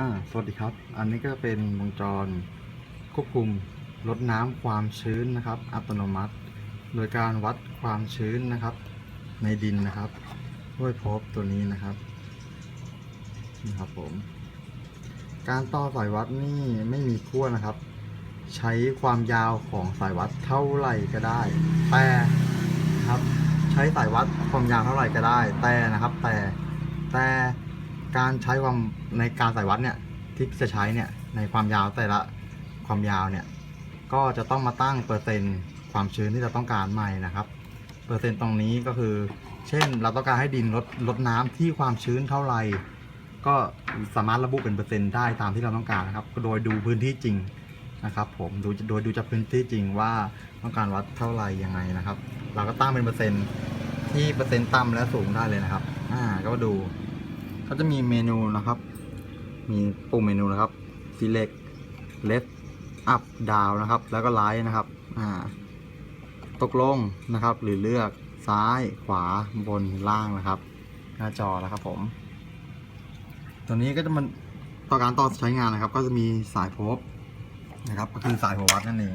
อ่าสวัสดีครับ อันนี้ก็เป็นวงจรควบคุมลดน้ำความชื้นนะครับ อัตโนมัติ โดยการวัดความชื้นนะครับ ในดินนะครับด้วยพบตัวนี้นะครับนะครับผม การต่อสายวัดนี่ไม่มีขั้วนะครับ ใช้ความยาวของสายวัดเท่าไหร่ก็ได้ แต่ครับ ใช้สายวัดความยาวเท่าไหร่ก็ได้ แต่นะครับ แต่แต่ การใช้ความในการสายวัดเนี่ยที่จะใช้เนี่ยในความยาวแต่ละความยาวเนี่ยก็จะต้องมาตั้งเปอร์เซ็นต์ความชื้นที่เราต้องการใหม่นะครับ เปอร์เซ็นต์ตรงนี้ก็คือ เช่นเราต้องการให้ดินลดลดน้ำที่ความชื้นเท่าไหร่ก็สามารถระบุเป็นเปอร์เซ็นต์ได้ตามที่เราต้องการนะครับ โดยดูพื้นที่จริงนะครับ ผมดูโดยดูจากพื้นที่จริงว่าต้องการวัดเท่าไหร่ยังไงนะครับ เราก็ตั้งเป็นเปอร์เซ็นต์ที่เปอร์เซ็นต์ต่ำและสูงได้เลยนะครับ อ่าก็ดู เขาจะมีเมนูนะครับ มีปุ่มเมนูนะครับ select left up down นะครับ แล้วก็ right นะครับ อ่า ตกลงนะครับ หรือเลือกซ้ายขวาบนล่างนะครับ หน้าจอนะครับผม ตัวนี้ก็จะมันต่อการต่อใช้งานนะครับ ก็จะมีสายพบนะครับ ก็คือสายหัววัดนั่นเอง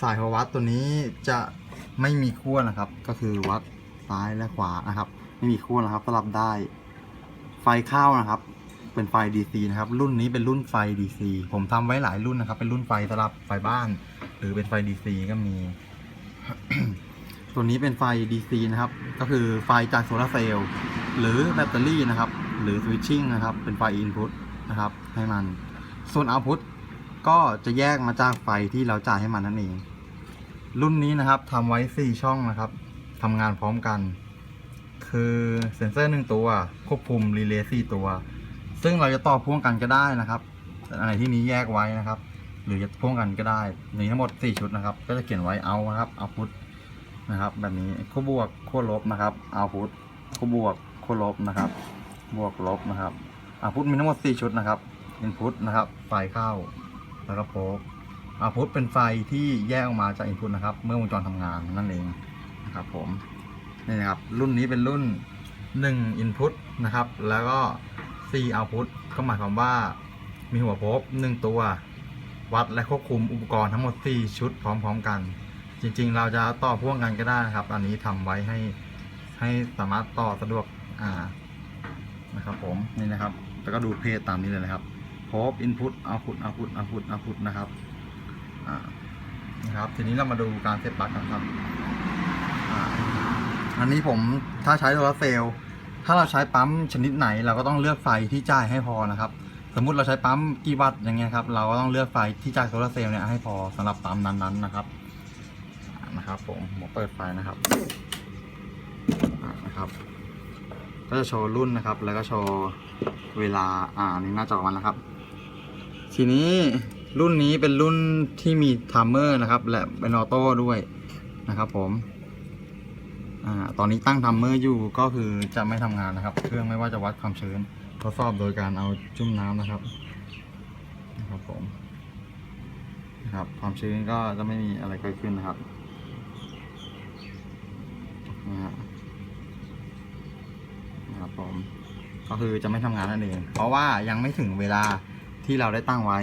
สายหัววัดตัวนี้จะไม่มีขั้วนะครับ ก็คือวัดซ้ายและขวานะครับ ไม่มีขั้วนะครับสลับได้ ฟเข้านะครับ เป็นไฟ DC นะครับ รุ่นนี้เป็นรุ่นไฟ DC ผมทำไว้หลายรุ่นนะครับ เป็นรุ่นไฟสำหรับไฟบ้าน หรือเป็นไฟ DC ก็มี ตัวนี้เป็นไฟ DC นะครับ ก็คือไฟจากโซลาร์เซลล์หรือแบตเตอรี่นะครับ หรือสวิตชิ่งนะครับ เป็นไฟ Input นะครับ ให้มัน ส่วน Output ก็จะแยกมาจากไฟที่เราจ่ายให้มันนั่นเอง รุ่นนี้นะครับทำไว้ 4 ช่องนะครับทำงานพร้อมกัน คือเซ็นเซอร์หนึ่งตัว ควบคุมรีเลย์4ตัว ซึ่งเราจะต่อพ่วงกันก็ได้นะครับแต่อันไหนที่นี้แยกไว้นะครับ หรือจะพ่วงกันก็ได้มีทั้งหมด 4 ชุดนะครับ ก็จะเขียนไว้เอานะครับเอาพุทนะครับ แบบนี้ขั้วบวกขั้วลบนะครับเอาพุทขั้วบวกขั้วลบนะครับ บวกลบนะครับเอาพุทมีทั้งหมด 4 ชุดนะครับอินพุตนะครับ ไฟเข้าแล้วก็โพกเอาพุทเป็นไฟที่แยกออกมาจากอินพุตนะครับ เมื่อวงจรทำงานนั่นเองนะครับผม นี่ครับรุ่นนี้เป็นรุ่น 1 Input นะครับ แล้วก็ 4 Output ก็หมายความว่ามีหัวโพบ 1 ตัว วัดและควบคุมอุปกรณ์ทั้งหมด 4 ชุดพร้อมๆกัน จริงๆ เราจะต่อพ่วงกันก็ได้นะครับ อันนี้ทำไว้ให้ให้สามารถต่อสะดวกอ่านะครับผมนี่นะครับ แล้วก็ดูเพจตามนี้เลยนะครับพบ input output output output output นะครับอ่านะครับ ทีนี้เรามาดูการเซตปลั๊กกันครับอ่า อันนี้ผมถ้าใช้โซลาเซลล์ถ้าเราใช้ปั๊มชนิดไหน เราก็ต้องเลือกไฟที่จ่ายให้พอนะครับ สมมุติเราใช้ปั๊มกี่วัตต์อย่างเงี้ยครับเราก็ต้องเลือกไฟที่จ่ากโซลาเซลล์เนี่ยให้พอสำหรับปั๊มนั้นๆนะครับนะครับผมผมเปิดไฟนะครับนะครับก็จะโชว์รุ่นนะครับ แล้วก็โชว์เวลาอ่านี่หน้าจอมันนะครับ ทีนี้รุ่นนี้เป็นรุ่นที่มีไทม์เมอร์นะครับ และเป็นออโต้ด้วยนะครับผม อ่าตอนนี้ตั้งทัมเมอร์อยู่ก็คือจะไม่ทำงานนะครับ เครื่องไม่ว่าจะวัดความชื้นทดสอบโดยการเอาจุ่มน้ำนะครับนะครับผมนะครับความชื้นก็จะไม่มีอะไรเกิดขึ้นนะครับนะฮะนะครับผมก็คือจะไม่ทำงานนั่นเอง เพราะว่ายังไม่ถึงเวลาที่เราได้ตั้งไว้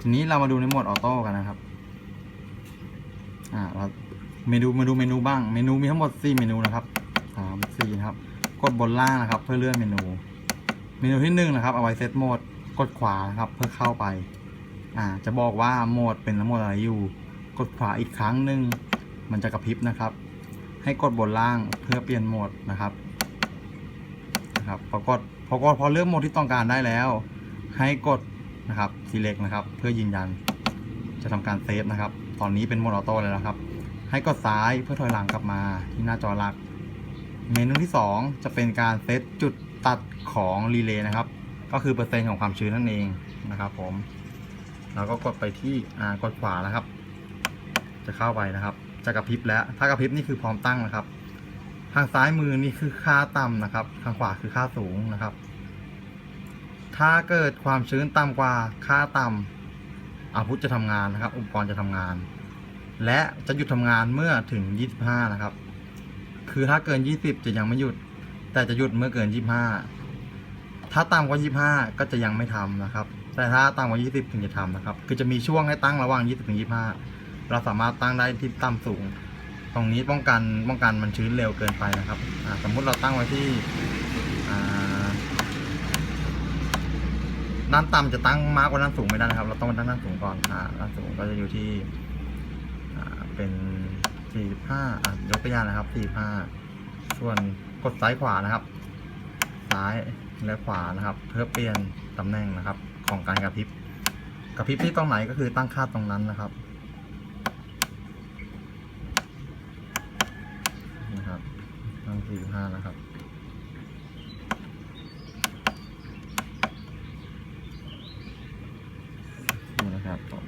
ทีนี้เรามาดูในโหมดออโต้กันนะครับอ่าเรา เมนูมาดูเมนูบ้าง เมนูมีทั้งหมด 4 เมนูนะครับสามสี่นะครับ กดบนล่างนะครับ เพื่อเลื่อนเมนู เมนูที่หนึ่งนะครับเอาไว้เซตโหมด กดขวานะครับ เพื่อเข้าไป อ่า จะบอกว่าโหมดเป็นโหมดอะไรอยู่ กดขวาอีกครั้งหนึ่งมันจะกระพริบนะครับ ให้กดบนล่างเพื่อเปลี่ยนโหมดนะครับนะครับพอกดพอกดพอเลือกโหมดที่ต้องการได้แล้ว ให้กดนะครับ select นะครับ เพื่อยืนยัน จะทำการเซฟนะครับ ตอนนี้เป็นโหมดออโต้เลยนะครับ ให้กดซ้ายเพื่อถอยหลังกลับมาที่หน้าจอหลัก เมนูที่ 2 จะเป็นการเซตจุดตัดของรีเลย์นะครับ ก็คือเปอร์เซ็นต์ของความชื้นนั่นเองนะครับ ผมเราก็กดไปที่กดขวานะครับ จะเข้าไปนะครับ จะกระพริบแล้ว ถ้ากระพริบนี่คือพร้อมตั้งนะครับ ทางซ้ายมือนี่คือค่าต่ำนะครับ ทางขวาคือค่าสูงนะครับ ถ้าเกิดความชื้นต่ำกว่าค่าต่ำอาวุธจะทำงานนะครับ อุปกรณ์จะทำงาน และจะหยุดทำงานเมื่อถึง 25 นะครับ คือถ้าเกิน 20 จะยังไม่หยุด แต่จะหยุดเมื่อเกิน 25 ถ้าต่ำกว่ายี่ห้าก็จะยังไม่ทำนะครับ แต่ถ้าต่ำกว่ายี่สิบถึงจะทำนะครับ คือจะมีช่วงให้ตั้งระหว่างยี่สิบถึงยี่ห้าเราสามารถตั้งได้ที่ต่ำสูง ตรงนี้ป้องกันป้องกันมันชื้นเร็วเกินไปนะครับ สมมุติเราตั้งไว้ที่อ่าด้านต่ำจะตั้งมากกว่าด้านสูงไม่ได้นะครับ เราต้องตั้งด้านสูงก่อนอ่าด้านสูงก็จะอยู่ที่ เป็นสี่ห้าอะยกตัวอย่างนะครับสี่ห้าส่วนกดซ้ายขวานะครับ ซ้ายและขวานะครับ เพื่อเปลี่ยนตำแหน่งนะครับ ของการกระพริบกระพริบที่ตรงไหนก็คือตั้งค่าตรงนั้นนะครับนะครับตั้งสี่ห้านะครับนี่นะครับผม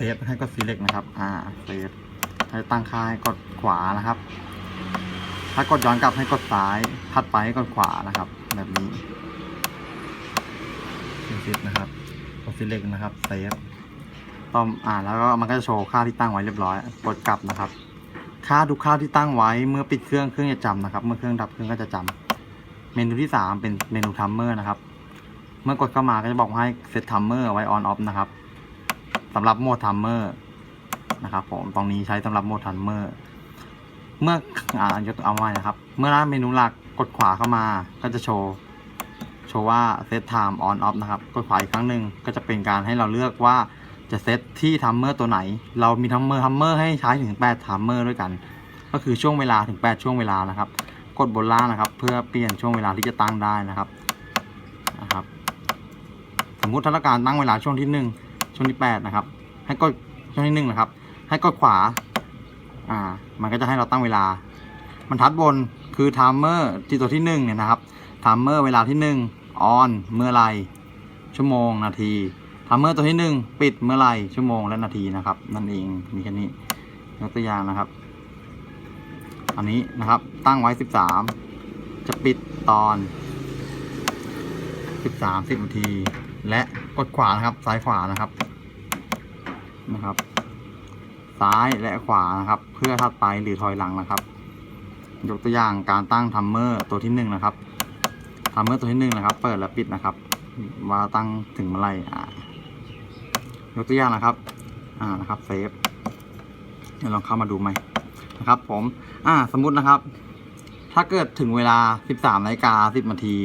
เซฟให้กด select นะครับ อ่าเซฟให้ตั้งค่าให้กดขวานะครับ ถ้ากดย้อนกลับให้กดซ้าย ถัดไปให้กดขวานะครับ แบบนี้เซฟนะครับกด select นะครับเซฟต้อมอ่าแล้วก็มันก็จะโชว์ค่าที่ตั้งไว้เรียบร้อย กดกลับนะครับ ค่าทุกค่าที่ตั้งไว้เมื่อปิดเครื่องเครื่องจะจำนะครับ เมื่อเครื่องดับเครื่องก็จะจำเมนูที่ 3 เป็นเมนูทัมเมอร์นะครับ เมื่อกดเข้ามาก็จะบอกให้เซตทัมเมอร์ไว้ออนออฟนะครับำหรับโหมดทัมเมอร์นะครับผมตรงนี้ใช้สำหรับโหมดทัมเมอร์เมื่ออ่ายกเอาไว้นะครับ เมื่อหน้าเมนูหลักกดขวาเข้ามาก็จะโชว์โชว์ว่าเซตไทม์ออนออฟนะครับ กดขวาอีกครั้งหนึ่งก็จะเป็นการให้เราเลือกว่าจะเซตที่ทัมเมอร์ตัวไหน เรามีทัมเมอร์ทัมเมอร์ให้ใช้ถึง8ทัมเมอร์ด้วยกัน ก็คือช่วงเวลาถึง 8 ช่วงเวลานะครับ กดบนล่างนะครับ เพื่อเปลี่ยนช่วงเวลาที่จะตั้งได้นะครับนะครับ สมมุติถ้าการตั้งเวลาช่วงที่ 1 ช่วงที่8นะครับ ให้กดช่วงที่1นะครับ ให้กดขวา อ่า มันก็จะให้เราตั้งเวลา บรรทัดบนคือไทม์เมอร์ที่ตัวที่1เนี่ยนะครับไทม์เมอร์เวลาที่1ออนเมื่อไรชั่วโมงนาทีไทม์เมอร์ตัวที่1ปิดเมื่อไรชั่วโมงและนาทีนะครับ นั่นเองมีแค่นี้ยกตัวอย่างนะครับ อันนี้นะครับตั้งไว้13จะปิดตอน 13 10นาที และกดขวานะครับ ซ้ายขวานะครับ นะครับ ซ้ายและขวานะครับ เพื่อถัดไปหรือถอยหลังนะครับ ยกตัวอย่างการตั้งทัมเมอร์ตัวที่หนึ่งนะครับทัมเมอร์ตัวที่หนึ่งนะครับ เปิดและปิดนะครับ ว่าตั้งถึงเมื่อไรอ่ายกตัวอย่างนะครับ อ่านะครับเซฟเดี๋ยวลองเข้ามาดูไหมนะครับ ผม อ่า สมมุตินะครับ ถ้าเกิดถึงเวลา 13นาฬิกา10นาที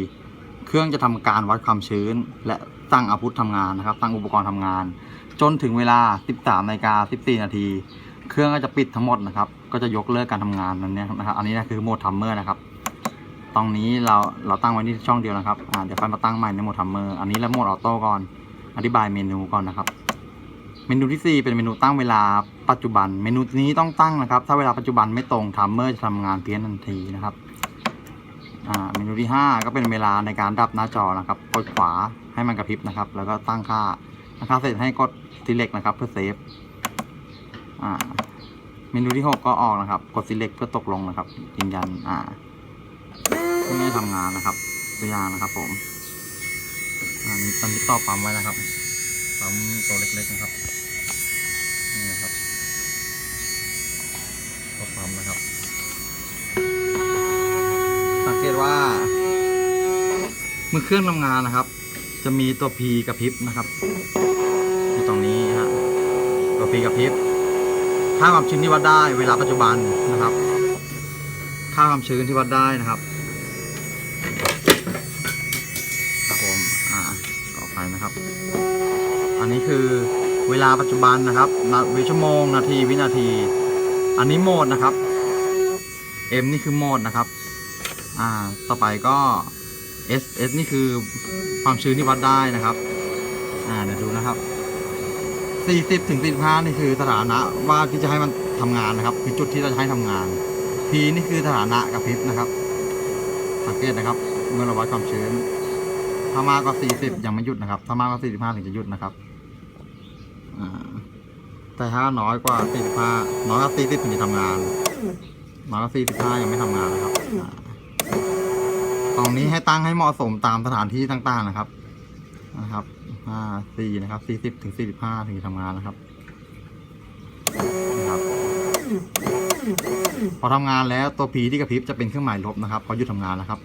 เครื่องจะทำการวัดความชื้น และตั้งอาวุธทำงานนะครับ ตั้งอุปกรณ์ทำงาน จนถึงเวลา 13นาฬิกา14 นาที เครื่องก็จะปิดทั้งหมดนะครับ ก็จะยกเลิกการทำงานนั่นเนี่ยนะครับ อันนี้นะคือโหมดทัมเมอร์นะครับ ตรงนี้เราเราตั้งไว้ที่ช่องเดียวนะครับ อ่า เดี๋ยวค่อยมาตั้งใหม่ในโหมดทัมเมอร์ อันนี้แล้วโหมดออโต้ก่อน อธิบายเมนูก่อนนะครับ เมนูที่ 4 เป็นเมนูตั้งเวลาปัจจุบัน เมนูนี้ต้องตั้งนะครับ ถ้าเวลาปัจจุบันไม่ตรงทัมเมอร์จะทำงานเพี้ยนทันทีนะครับอ่าเมนูที่ 5 ก็เป็นเวลาในการดับหน้าจอนะครับ กดขวาให้มันกระพริบนะครับ แล้วก็ตั้งค่าตั้งค่าเสร็จให้กด select นะครับ เพื่อเซฟอ่าเมนูที่6ก็ออกนะครับ กด select เพื่อตกลงนะครับยืนยันอ่าเพื่อให้ทำงานนะครับ ตัวอย่างนะครับ ผมอันนี้ตอนนี้ต่อปั๊มไว้นะครับปั๊มตัวเล็กๆนะครับนี่นะครับก็ปั๊มนะครับ สังเกตว่าเมื่อเครื่องทำงานนะครับ จะมีตัว P กระพริบนะครับ ตัว P กระพริบค่าความชื้นที่วัดได้เวลาปัจจุบันนะครับ ค่าความชื้นที่วัดได้นะครับครับผมอ่าต่อไปนะครับ อันนี้คือเวลาปัจจุบันนะครับนาวิชั่วโมง นาทีวินาที อันนี้โหมดนะครับ M นี่คือโหมดนะครับ อ่า ต่อไปก็ S S นี่คือความชื้นที่วัดได้นะครับ อ่า เดี๋ยวดูนะครับ 40ถึง45นี่คือสถานะว่าที่จะให้มันทำงานนะครับ คือจุดที่เราจะให้ทำงาน P นี่คือสถานะกับพริบนะครับ สังเกตนะครับ เมื่อเราวัดความชื้นถ้ามากกว่า 40 ยังไม่หยุดนะครับถ้ามากกว่า 45 ถึงจะหยุดนะครับแต่ถ้าน้อยกว่า 45 น้อยกว่า 40 ถึงจะทำงาน น้อยกว่า 45 ยังไม่ทำงานนะครับ ตรงนี้ให้ตั้งให้เหมาะสมตามสถานที่ต่าง ๆ นะครับ นะครับห้าสี่นะครับสี่สิบถึงสี่สิบห้าถึงจะทำงานนะครับนะครับ พอทำงานแล้วตัว P ที่กระพริบจะเป็นเครื่องหมายลบนะครับพอหยุดทำงานนะครับ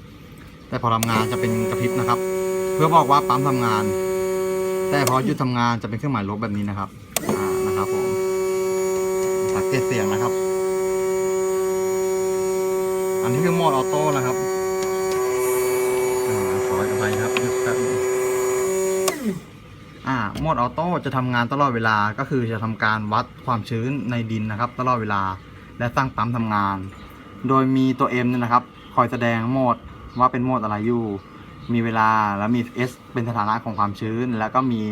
แต่พอทำงานจะเป็นกระพริบนะครับ เพื่อบอกว่าปั๊มทำงาน แต่พอหยุดทำงานจะเป็นเครื่องหมายลบแบบนี้นะครับนะครับผมสังเกตเสียงนะครับ อันนี้คือโหมดออโต้นะครับขออภัยครับหยุดแป๊บนึง อ่าโหมดออโต้จะทำงานตลอดเวลาก็คือจะทำการวัดความชื้นในดินนะครับ ตลอดเวลาและสร้างปั๊มทำงาน โดยมีตัว M เนี่ยนะครับ คอยแสดงโหมดว่าเป็นโหมดอะไรอยู่ มีเวลาแล้วมี S เป็นสถานะของความชื้น แล้วก็มี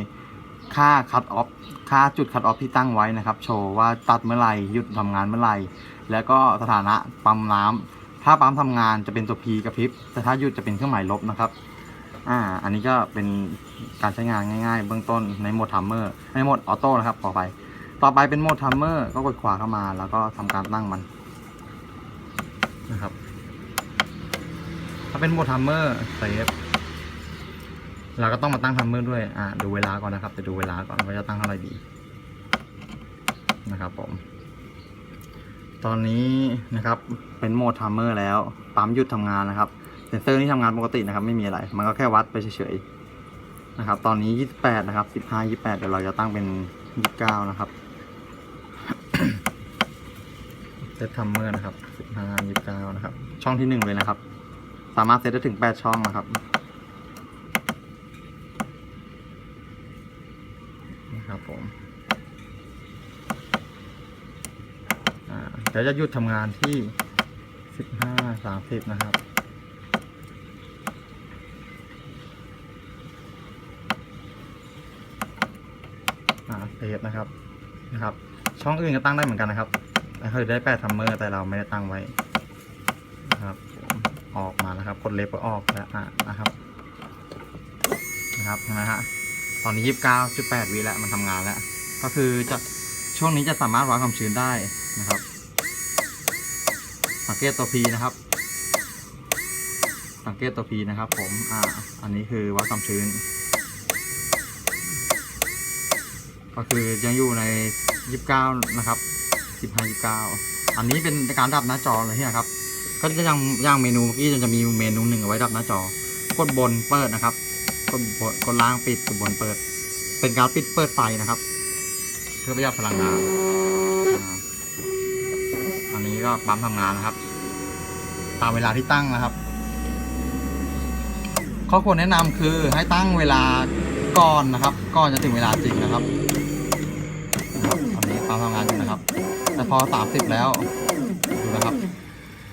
ค่า cut off ค่าจุด cut off ที่ตั้งไว้นะครับ โชว์ว่าตัดเมื่อไหร่หยุดทำงานเมื่อไหร่ แล้วก็สถานะปั๊มน้ำถ้าปั๊มทำงานจะเป็นตัว P กระพริบแต่ถ้าหยุดจะเป็นเครื่องหมายลบนะครับ อ่า อันนี้ก็เป็นการใช้งานง่าย ๆ เบื้องต้นในโหมดทัมเมอร์ในโหมดออโต้นะครับขอไป ต่อไปเป็นโหมดทัมเมอร์ก็กดขวาเข้ามา แล้วก็ทำการตั้งมันนะครับ ถ้าเป็นโหมดทัมเมอร์เซฟเราก็ต้องมาตั้งทัมเมอร์ด้วย อ่า ดูเวลาก่อนนะครับ จะดูเวลาก่อนว่าจะตั้งเท่าไหร่ดี นะครับผม ตอนนี้นะครับ เป็นโหมดทัมเมอร์แล้ว ปั๊มหยุดทำงานนะครับ เซนเซอร์นี่ทำงานปกตินะครับ ไม่มีอะไร มันก็แค่วัดไปเฉยๆนะครับ ตอนนี้ 28 นะครับ 15 28 เดี๋ยวเราจะตั้งเป็น 29 นะครับเซตทัมเมอร์นะครับ 15 29 นะครับ ช่องที่ 1 เลยนะครับ สามารถเซตได้ถึง 8 ช่องนะครับนะครับผมอ่าเดี๋ยวจะหยุดทำงานที่ 15 30 นะครับ อ่า เซฟนะครับนะครับ ช่องอื่นก็ตั้งได้เหมือนกันนะครับแต่คือได้แปดทัมเมอร์แต่เราไม่ได้ตั้งไว้นะครับออกมานะครับกดเล็บก็ออกแล้วอะนะครับนะครับเห็นไหมฮะตอนนี้29.8วิแล้วมันทำงานแล้ว ก็คือจะช่วงนี้จะสามารถวัดความชื้นได้นะครับสังเกตตัว P นะครับ สังเกตตัว P นะครับ ผม อ่า อันนี้คือวัดความชื้น ก็คือยังอยู่ใน 29 นะครับ 15 29 อันนี้เป็นการดับหน้าจอเลยเนี่ยครับ ก็จะยังย่างเมนูเมื่อกี้จะมีเมนูหนึ่งเอาไว้ดับหน้าจอ กดบนเปิดนะครับ กดบนกดล่างปิดกดบนเปิด เป็นการปิดเปิดไฟนะครับ เพื่อประหยัดพลังงาน อันนี้ก็ปั๊มทำงานนะครับ ตามเวลาที่ตั้งนะครับข้อควรแนะนำคือให้ตั้งเวลาก่อนนะครับ ก่อนจะถึงเวลาจริงนะครับ ตอนนี้ปั๊มทำงานอยู่นะครับ แต่พอสามสิบแล้วดูนะครับ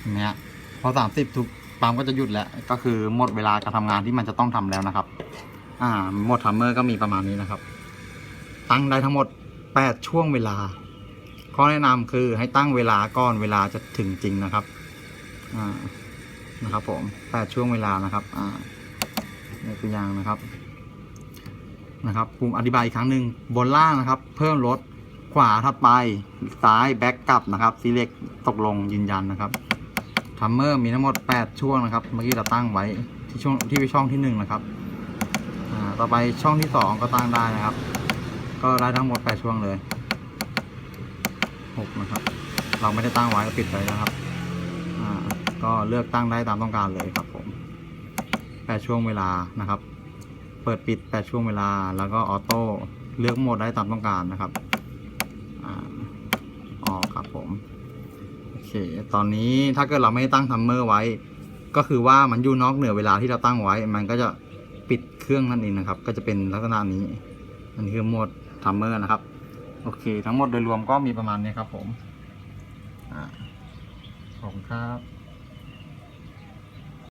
อย่างเนี้ยพอสามสิบทุกปั๊มก็จะหยุดแล้ว ก็คือหมดเวลาการทำงานที่มันจะต้องทำแล้วนะครับ อ่าหมดทัมเมอร์ก็มีประมาณนี้นะครับ ตั้งได้ทั้งหมดแปดช่วงเวลา ข้อแนะนำคือให้ตั้งเวลาก่อนเวลาจะถึงจริงนะครับ อ่านะครับผมแปดช่วงเวลานะครับ อ่านี่ตัวอย่างนะครับนะครับผมอธิบายอีกครั้งหนึ่งบนล่างนะครับ เพิ่มลด ขวาถัดไปซ้ายแบ็กกลับนะครับซีเล็กตกลงยืนยันนะครับทัมเมอร์มีทั้งหมด 8 ช่วงนะครับ เมื่อกี้เราตั้งไว้ที่ช่วงที่ช่องที่1นะครับต่อไปช่องที่ 2 ก็ตั้งได้นะครับ ก็ได้ทั้งหมด 8 ช่วงเลย 6 นะครับ เราไม่ได้ตั้งไว้เราปิดไว้นะครับก็เลือกตั้งได้ตามต้องการเลยครับผม 8 ช่วงเวลานะครับ เปิดปิด 8 ช่วงเวลา แล้วก็ออโต้เลือกโหมดได้ตามต้องการนะครับ ผมโอเค ตอนนี้ถ้าเกิดเราไม่ตั้งทัมเมอร์ไว้ ก็คือว่ามันอยู่นอกเหนือเวลาที่เราตั้งไว้ มันก็จะปิดเครื่องนั่นเองนะครับ ก็จะเป็นลักษณะนี้อันนี้คือโหมดทัมเมอร์นะครับ โอเค ทั้งหมดโดยรวมก็มีประมาณนี้ครับผมอ่าขอบคุณครับ